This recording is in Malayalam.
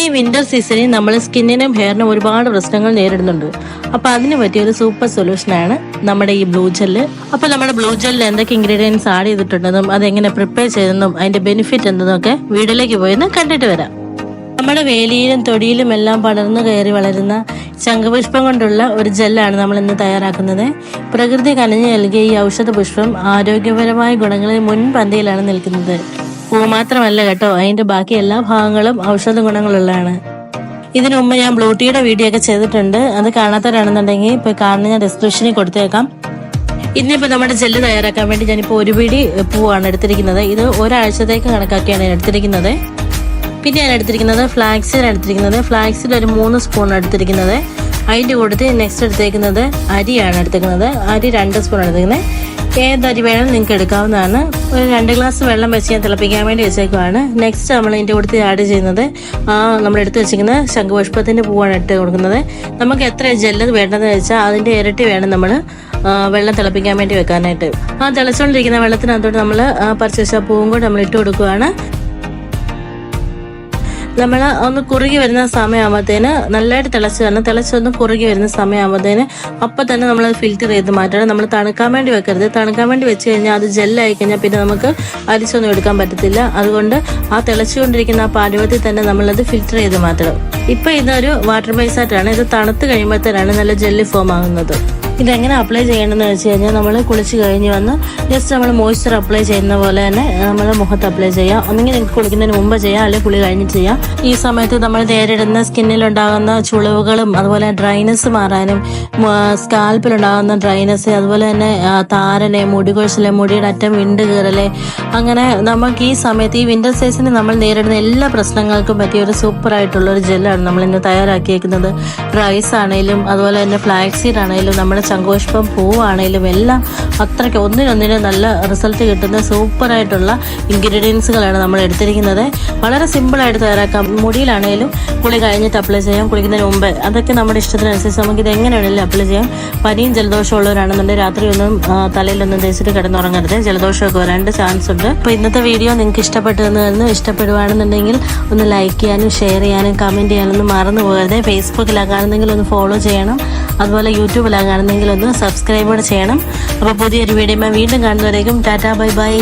ഈ വിന്റർ സീസണിൽ നമ്മൾ സ്കിന്നിനും ഹെയറിനും ഒരുപാട് പ്രശ്നങ്ങൾ നേരിടുന്നുണ്ട്. അപ്പൊ അതിന് പറ്റിയ ഒരു സൂപ്പർ സൊല്യൂഷൻ ആണ് നമ്മുടെ ഈ ബ്ലൂ ജെല്ല് അപ്പൊ നമ്മുടെ ബ്ലൂ ജെല്ലിൽ എന്തൊക്കെ ഇൻഗ്രീഡിയൻസ് ആഡ് ചെയ്തിട്ടുണ്ടെന്നും അതെങ്ങനെ പ്രിപ്പയർ ചെയ്തെന്നും അതിന്റെ ബെനിഫിറ്റ് എന്തെന്നൊക്കെ വീട്ടിലേക്ക് പോയെന്ന് കണ്ടിട്ട് വരാം. നമ്മുടെ വേലിയിലും തൊടിയിലും എല്ലാം പടർന്നു കയറി വളരുന്ന ശംഖപുഷ്പം കൊണ്ടുള്ള ഒരു ജെല്ലാണ് നമ്മൾ ഇന്ന് തയ്യാറാക്കുന്നത്. പ്രകൃതി കനിഞ്ഞു നൽകിയ ഈ ഔഷധ പുഷ്പം ആരോഗ്യപരമായ ഗുണങ്ങളിൽ മുൻപന്തിയിലാണ് നിൽക്കുന്നത്. പൂ മാത്രമല്ല കേട്ടോ. അതിന്റെ ബാക്കി എല്ലാ ഭാഗങ്ങളും ഔഷധ ഗുണങ്ങളുള്ളതാണ്. ഇതിനു മുമ്പ് ഞാൻ ബ്ലൂ ടീയുടെ വീഡിയോ ഒക്കെ ചെയ്തിട്ടുണ്ട്. അത് കാണാത്തവരാണെന്നുണ്ടെങ്കിൽ ഇപ്പൊ കാണുന്ന ഞാൻ ഡിസ്ക്രിപ്ഷനിൽ കൊടുത്തേക്കാം. ഇന്നിപ്പോ നമ്മുടെ ജെല്ല് തയ്യാറാക്കാൻ വേണ്ടി ഞാനിപ്പോ ഒരു പിടി പൂവാണ് എടുത്തിരിക്കുന്നത്. ഇത് ഒരാഴ്ചത്തേക്ക് കണക്കാക്കിയാണ് ഞാൻ എടുത്തിരിക്കുന്നത്. പിന്നെ ഞാൻ എടുത്തിരിക്കുന്നത് ഫ്ലാക്സിൽ എടുത്തിരിക്കുന്നത്. ഫ്ലാക്സിൽ ഒരു മൂന്ന് സ്പൂൺ എടുത്തിരിക്കുന്നത്. അതിന്റെ കൂട്ടത്തിൽ നെക്സ്റ്റ് എടുത്തേക്കുന്നത് അരിയാണ് എടുത്തിരിക്കുന്നത്. അരി രണ്ട് സ്പൂൺ എടുത്തിരിക്കുന്നത്. ഏതരി വേണം നിങ്ങൾക്ക് എടുക്കാവുന്നതാണ്. ഒരു രണ്ട് ഗ്ലാസ് വെള്ളം വെച്ച് ഞാൻ തിളപ്പിക്കാൻ വേണ്ടി വെച്ചേക്കുവാണ്. നെക്സ്റ്റ് നമ്മൾ ഇതിന്റെ കൂട്ടത്തിൽ ആഡ് ചെയ്യുന്നത് ആ നമ്മൾ എടുത്ത് വെച്ചിരിക്കുന്ന ശംഖുപുഷ്പത്തിന്റെ പൂവാണ് ഇട്ട് കൊടുക്കുന്നത്. നമുക്ക് എത്ര ജെല്ല് വേണ്ടതെന്ന് വെച്ചാൽ അതിന്റെ ഇരട്ടി വേണം നമ്മൾ വെള്ളം തിളപ്പിക്കാൻ വേണ്ടി വെക്കാനായിട്ട്. ആ തിളച്ചുകൊണ്ടിരിക്കുന്ന വെള്ളത്തിനകത്തോട്ട് നമ്മൾ പറിച്ച് വെച്ച പൂവും കൂടെ നമ്മൾ ഇട്ട് കൊടുക്കുകയാണ് നമ്മൾ ഒന്ന് കുറുകി വരുന്ന സമയമാകുമ്പോഴത്തേന് നല്ലതായിട്ട് തിളച്ച് തരണം തിളച്ചൊന്ന് കുറുകി വരുന്ന സമയമാകുമ്പോഴത്തേന് അപ്പം തന്നെ നമ്മൾ ഫിൽറ്റർ ചെയ്ത് മാറ്റണം. നമ്മൾ തണുക്കാൻ വേണ്ടി വെക്കരുത്. തണുക്കാൻ വേണ്ടി വെച്ച് കഴിഞ്ഞാൽ അത് ജെല്ലായി കഴിഞ്ഞാൽ പിന്നെ നമുക്ക് അരിച്ചൊന്നും എടുക്കാൻ പറ്റത്തില്ല. അതുകൊണ്ട് ആ തിളച്ചുകൊണ്ടിരിക്കുന്ന ആ പാലുവത്തിൽ തന്നെ നമ്മളത് ഫിൽറ്റർ ചെയ്ത് മാറ്റണം. ഇപ്പം ഇതൊരു വാട്ടർ ബൈസാറ്റാണ് ഇത് തണുത്ത് കഴിയുമ്പോഴത്തേനാണ് നല്ല ജെല്ലി ഫോം ആകുന്നത്. ഇതെങ്ങനെ അപ്ലൈ ചെയ്യണമെന്ന് വെച്ച് കഴിഞ്ഞാൽ നമ്മൾ കുളിച്ച് കഴിഞ്ഞ് വന്ന് ജസ്റ്റ് നമ്മൾ മോയ്സ്ചർ അപ്ലൈ ചെയ്യുന്ന പോലെ തന്നെ നമ്മൾ മുഖത്ത് അപ്ലൈ ചെയ്യാം. ഒന്നെങ്കിൽ നിങ്ങൾക്ക് കുളിക്കുന്നതിന് മുമ്പ് ചെയ്യാം അല്ലെങ്കിൽ കുളി കഴിഞ്ഞ് ചെയ്യാം. ഈ സമയത്ത് നമ്മൾ നേരിടുന്ന സ്കിന്നിലുണ്ടാകുന്ന ചുളിവുകളും അതുപോലെ ഡ്രൈനസ് മാറാനും സ്കാൽപ്പിലുണ്ടാകുന്ന ഡ്രൈനസ് അതുപോലെ തന്നെ താരനെ മുടി കൊഴിച്ചിലെ മുടിയുടെ അറ്റം വിണ്ട് കീറൽ. അങ്ങനെ നമുക്ക് ഈ സമയത്ത് ഈ വിന്റർ സീസണിൽ നമ്മൾ നേരിടുന്ന എല്ലാ പ്രശ്നങ്ങൾക്കും പറ്റിയ ഒരു സൂപ്പർ ആയിട്ടുള്ള ഒരു ജെല്ലാണ് നമ്മൾ ഇന്ന് തയ്യാറാക്കിയേക്കുന്നത്. റൈസ് ആണെങ്കിലും അതുപോലെ തന്നെ ഫ്ലാക്സീഡ് ആണെങ്കിലും നമ്മുടെ ശംഖുപുഷ്പം പൂവാണേലും എല്ലാം അത്രയ്ക്ക് ഒന്നിനൊന്നിനും നല്ല റിസൾട്ട് കിട്ടുന്ന സൂപ്പറായിട്ടുള്ള ഇൻഗ്രീഡിയൻസുകളാണ് നമ്മൾ എടുത്തിരിക്കുന്നത്. വളരെ സിമ്പിളായിട്ട് തയ്യാറാക്കാം. മുടിയിലാണേലും കുളി കഴിഞ്ഞിട്ട് അപ്ലൈ ചെയ്യാം. കുളിക്കുന്നതിന് മുമ്പ് അതൊക്കെ നമ്മുടെ ഇഷ്ടത്തിനനുസരിച്ച് നമുക്ക് ഇത് എങ്ങനെ വേണമെങ്കിലും അപ്ലൈ ചെയ്യാം. പനിയും ജലദോഷം ഉള്ളവരാണെന്നുണ്ടെങ്കിൽ രാത്രിയൊന്നും തലയിലൊന്നും തേച്ചിട്ട് കിടന്നുറങ്ങരുത്. ജലദോഷമൊക്കെ വരാണ്ട് ചാൻസ് ഉണ്ട്. അപ്പോൾ ഇന്നത്തെ വീഡിയോ നിങ്ങൾക്ക് ഇഷ്ടപ്പെട്ടതെന്ന് ഇഷ്ടപ്പെടുവാണെന്നുണ്ടെങ്കിൽ ഒന്ന് ലൈക്ക് ചെയ്യാനും ഷെയർ ചെയ്യാനും കമന്റ് ചെയ്യാനൊന്നും മറന്നു പോകരുത്. ഫേസ്ബുക്കിലാകാണെന്നെങ്കിൽ ഒന്ന് ഫോളോ ചെയ്യണം. അതുപോലെ യൂട്യൂബിലാകാണെന്നെങ്കിൽ ഒന്ന് സബ്സ്ക്രൈബ് ചെയ്യണം. അപ്പോൾ പുതിയൊരു വീഡിയോ വീണ്ടും കാണുന്നവരേക്കും ടാറ്റാ ബൈ ബൈ.